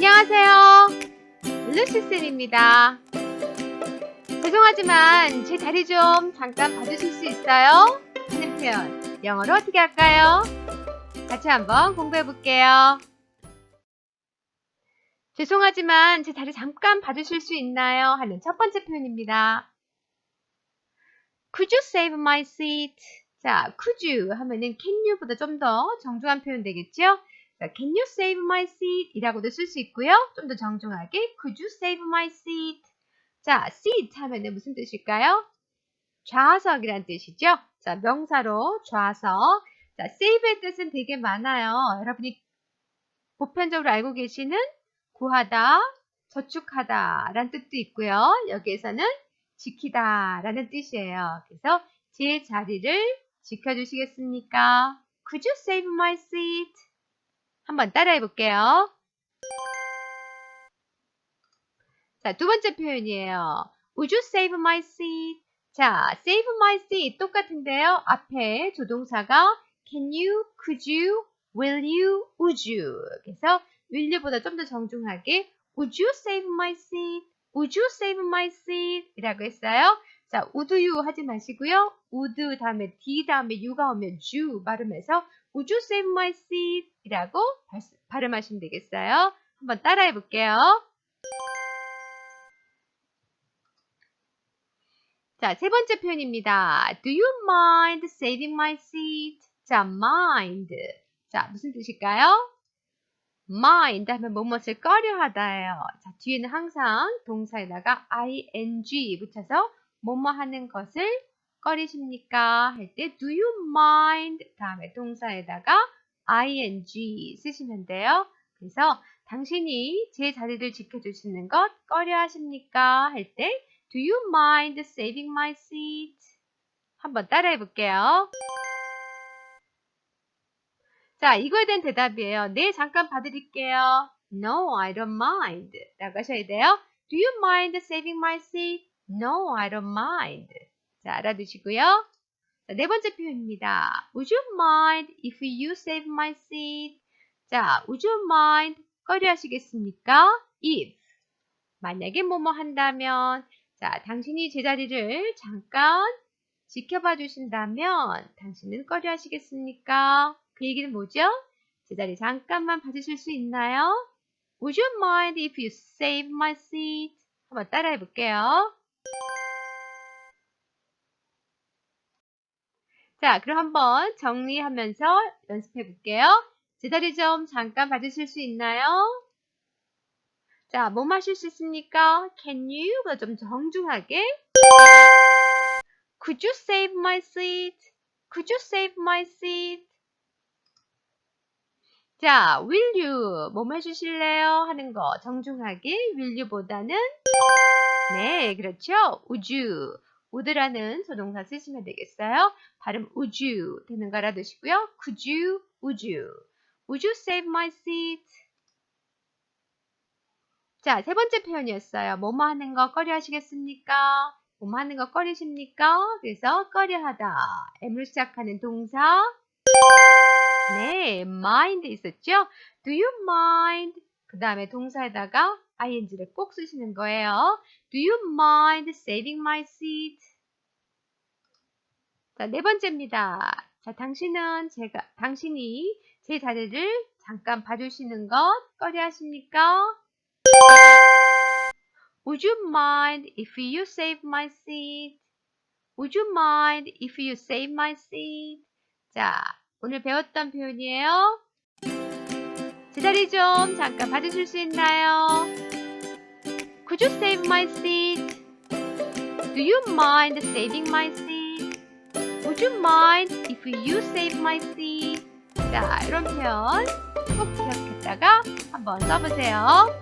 안녕하세요. 루시쌤입니다. 죄송하지만 제 자리 좀 잠깐 봐주실 수 있어요? 하는 표현 영어로 어떻게 할까요? 같이 한번 공부해 볼게요. 죄송하지만 제 자리 잠깐 봐주실 수 있나요? 하는 첫 번째 표현입니다. Could you save my seat? 자, could you 하면은 can you보다 좀 더 정중한 표현 되겠죠? 자, can you save my seat? 이라고도 쓸 수 있고요. 좀 더 정중하게 could you save my seat? 자, seat 하면은 무슨 뜻일까요? 좌석이란 뜻이죠. 자, 명사로 좌석. 자, save의 뜻은 되게 많아요. 여러분이 보편적으로 알고 계시는 구하다, 저축하다 라는 뜻도 있고요. 여기에서는 지키다 라는 뜻이에요. 그래서 제 자리를 지켜주시겠습니까? Could you save my seat? 한번 따라해 볼게요. 자, 두 번째 표현이에요. Would you save my seat? 자, save my seat 똑같은데요. 앞에 조동사가 can you, could you, will you, would you. 그래서 will you보다 좀 더 정중하게 would you save my seat? Would you save my seat? 이라고 했어요. 자, you 하지 마시고요. would 다음에 d 다음에 you가 오면 you 발음해서 would you save my seat? 이라고 발음하시면 되겠어요. 한번 따라해 볼게요. 자, 세 번째 표현입니다. Do you mind saving my seat? 자, mind. 자, 무슨 뜻일까요? mind 하면 뭐뭇을 꺼려 하다예요. 자, 뒤에는 항상 동사에다가 ing 붙여서 뭐뭐 하는 것을 꺼리십니까? 할 때 do you mind 다음에 동사에다가 ing 쓰시면 돼요. 그래서 당신이 제 자리를 지켜주시는 것 꺼려 하십니까? 할 때 do you mind saving my seat? 한번 따라해 볼게요. 자, 이거에 대한 대답이에요. 네, 잠깐 봐드릴게요. No, I don't mind. 라고 하셔야 돼요. Do you mind saving my seat? No, I don't mind. 자, 알아두시고요. 자, 네 번째 표현입니다. Would you mind if you save my seat? 자, would you mind? 꺼려 하시겠습니까? if. 만약에 뭐뭐 한다면, 자, 당신이 제 자리를 잠깐 지켜봐 주신다면, 당신은 꺼려 하시겠습니까? 그 얘기는 뭐죠? 제 자리 잠깐만 봐주실 수 있나요? Would you mind if you save my seat? 한번 따라해 볼게요. 자, 그럼 한번 정리하면서 연습해 볼게요. 제 자리 좀 잠깐 봐주실 수 있나요? 자, 뭐 마실 수 있습니까? Can you? 좀 정중하게. Could you save my seat? Could you save my seat? 자, will you? 뭐 해주실래요? 하는 거 정중하게 will you보다는 네, 그렇죠. would you? Would라는 조동사 쓰시면 되겠어요. 발음 would you 되는 거 알아두시고요. could you? would you? would you save my seat? 자, 세 번째 표현이었어요. 뭐뭐 하는 거 꺼려 하시겠습니까? 뭐뭐 하는 거 꺼리십니까? 그래서 꺼려하다. M으로 시작하는 동사 네, mind 있었죠? Do you mind? 그 다음에 동사에다가 ing를 꼭 쓰시는 거예요. Do you mind saving my seat? 자, 네 번째입니다. 자, 당신은 제가, 당신이 제 자리를 잠깐 봐주시는 것 꺼려 하십니까? Would you mind if you save my seat? Would you mind if you save my seat? 자, 오늘 배웠던 표현이에요. 제 자리 좀 잠깐 봐주실 수 있나요? Could you save my seat? Do you mind saving my seat? Would you mind if you save my seat? 자, 이런 표현 꼭 기억했다가 한번 써보세요.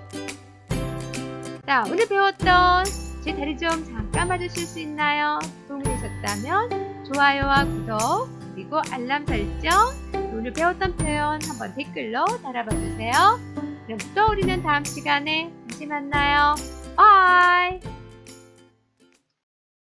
자, 오늘 배웠던 제 자리 좀 잠깐 봐주실 수 있나요? 도움이 되셨다면 좋아요와 구독 그리고 알람 설정 오늘 배웠던 표현 한번 댓글로 달아봐 주세요. 그럼 또 우리는 다음 시간에 다시 만나요. 바이